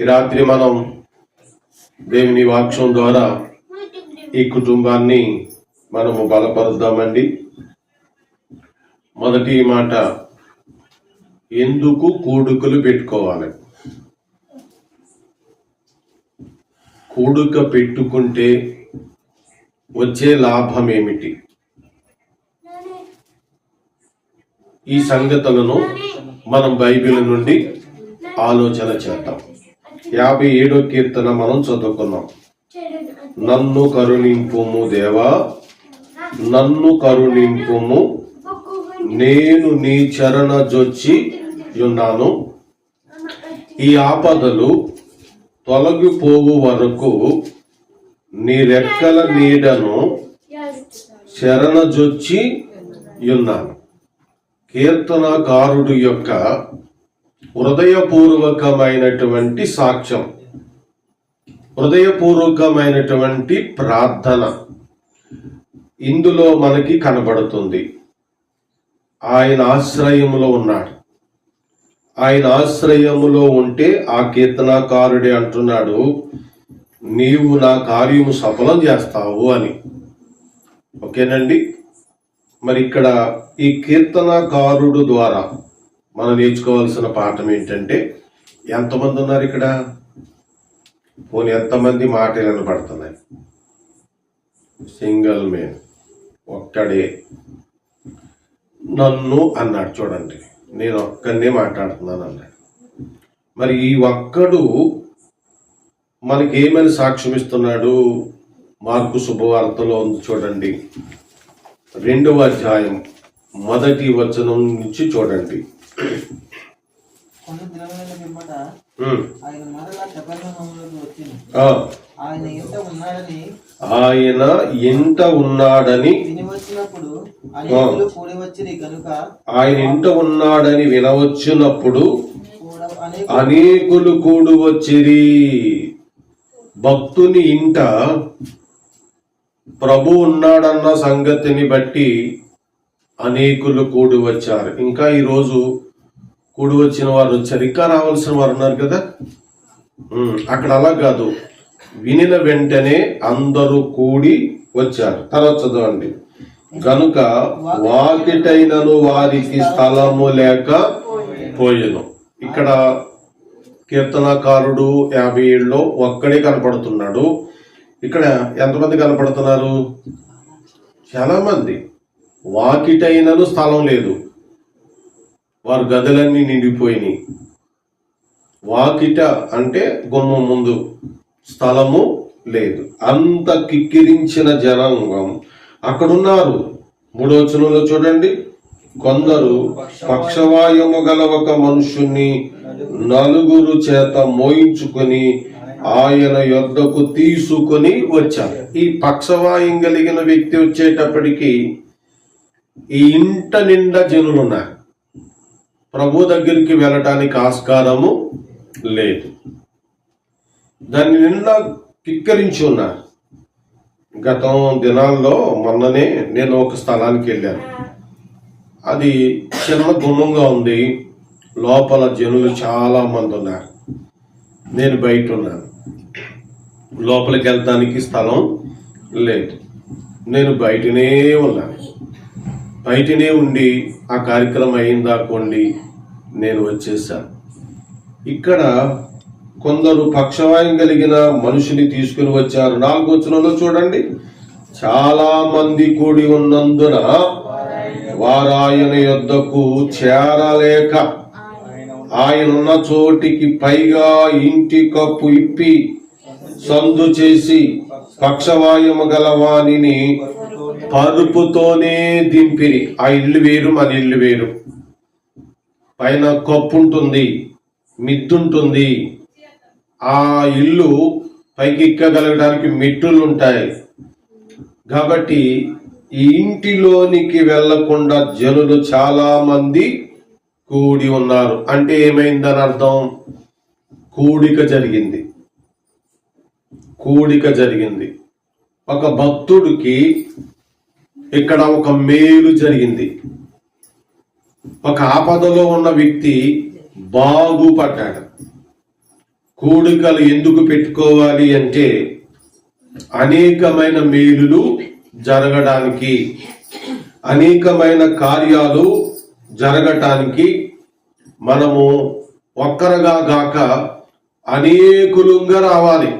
ఈ రాత్రి మనం దేవుని వాక్షం ద్వారా ఈ కుటుంబాన్ని మనము బలపరుద్దామండి. మొదటి మాట ఎందుకు కూడుకులు పెట్టుకోవాలి? కూడుక పెట్టుకుంటే వచ్చే లాభం ఏమిటి? ఈ సంగతులను మనం బైబిల్ నుండి ఆలోచన చేద్దాం. యాభై ఏడో కీర్తన మనం చదువుకున్నాం. నన్ను కరుణింపుము దేవా నన్ను కరుణింపుము నేను నీ చరణ జొచ్చి ఉన్నాను. ఈ ఆపదలు తొలగిపోవు వరకు నీ రెక్కల నీడను శరణజొచ్చి ఉన్నాను. కీర్తనకారుడు యొక్క హృదయపూర్వకమైనటువంటి సాక్ష్యం. హృదయపూర్వకమైనటువంటి ప్రార్థన ఇందులో మనకి కనబడుతుంది. ఆయన ఆశ్రయములో ఉన్నాడు. ఆయన ఆశ్రయములో ఉంటే ఆ కీర్తనాకారుడే అంటున్నాడు నీవు నా కార్యము సఫలం చేస్తావు అని. ఓకేనండి? మరి ఇక్కడ ఈ కీర్తనకారుడు ద్వారా మనం నేర్చుకోవాల్సిన పాఠం ఏంటంటే ఎంతమంది ఉన్నారు ఇక్కడ? పోనీ ఎంతమంది మాటలు వినపడుతున్నాయి సింగిల్ మేన్ ఒక్కడే. నన్ను అన్నాడు చూడండి నేను ఒక్కడనే మాట్లాడుతున్నాను అన్నాడు. మరి ఈ ఒక్కడు మనకి ఏమని సాక్ష్యం ఇస్తున్నాడు? మార్కు శుభవార్తలో ఉంది చూడండి. రెండవ అధ్యాయం మొదటి వచనం నుంచి చూడండి. కొన్ని పిమ్మట. ఆయన మరలా కపెర్నహూమునకు వచ్చింది. ఆ, ఆయన ఇంట ఉన్నాడని ఆయన ఎంత ఉన్నాడని విని వచ్చినప్పుడు అనేకులు కూడి వచ్చిరి కనుక ఆయన ఇంట ఉన్నాడని వినవచ్చినప్పుడు అనేకులు కూడు వచ్చిరి. భక్తుని ఇంట ప్రభు ఉన్నాడన్న సంగతిని బట్టి అనేకులు కూడి వచ్చారు. ఇంకా ఈరోజు కూడి వచ్చిన వారు వచ్చారు ఇంకా రావాల్సిన వారు ఉన్నారు కదా? అక్కడ అలా కాదు. వినిన వెంటనే అందరూ కూడి వచ్చారు. తర్వాత చదవండి. కనుక వాకిటైనను వారికి స్థలము లేక పోయెను. ఇక్కడ కీర్తనకారుడు యాభై ఏళ్ళలో ఒక్కడే కనపడుతున్నాడు. ఇక్కడ ఎంతమంది కనపడుతున్నారు? చాలా మంది వాకిటైనను స్థలం లేదు. వారు గదులన్నీ నిండిపోయినాయి. వాకిట అంటే గుమ్మ ముందు స్థలము లేదు. అంత కిక్కిరించిన జనాంగం అక్కడున్నారు. మూడో చూడండి. కొందరు పక్షవాయము గల ఒక మనుషుణ్ణి నలుగురు చేత మోయించుకొని ఆయన యొద్దకు తీసుకొని వచ్చారు. ఈ పక్షవాయం కలిగిన వ్యక్తి వచ్చేటప్పటికి ఈ ఇంట నిండా జనులు ఉన్నారు ప్రభు దగ్గరికి వెళ్ళటానికి ఆస్కారము లేదు. దాన్ని నిండా కిక్కరించి ఉన్నారు గతం దినాల్లో మొన్ననే నేను ఒక స్థలానికి వెళ్ళాను. అది చిన్న గుమ్మంగా ఉంది. లోపల జనులు చాలా మంది ఉన్నారు. నేను బయట ఉన్నాను. లోపలికి వెళ్ళడానికి స్థలం లేదు. నేను బయటనే ఉన్నాను. బయటనే ఉండి ఆ కార్యక్రమం అయిందాకోండి నేను వచ్చేసాను ఇక్కడ కొందరు పక్షవాయం కలిగిన మనుషుని తీసుకుని వచ్చారు. నాలుగు చూడండి. చాలా మంది కూడి ఉన్నందున వారాయన యొద్దకు చేరలేక ఆయనున్న చోటికి పైగా ఇంటి కప్పు ఇప్పి సందు చేసి పక్షవాయము గల వాణిని పరుపుతోనే దింపిరి. ఆ ఇల్లు వేరు మన ఇల్లు వేరు. పైన కప్పు ఉంటుంది మిద్దుంటుంది. ఆ ఇల్లు పైకి ఎక్కగలగడానికి మెట్టులు ఉంటాయి కాబట్టి ఈ ఇంటిలోనికి వెళ్ళకుండా జనులు చాలా మంది కూడి ఉన్నారు. అంటే ఏమైందని అర్థం? కూడిక జరిగింది. కూడిక జరిగింది. ఒక భక్తుడికి ఇక్కడ ఒక మేలు జరిగింది. ఒక ఆపదలో ఉన్న వ్యక్తి బాగుపడ్డాడు. కూడికలు ఎందుకు పెట్టుకోవాలి అంటే అనేకమైన మేలులు జరగడానికి అనేకమైన కార్యాలు జరగటానికి మనము ఒక్కరగా గాక అనేకులుగా రావాలి.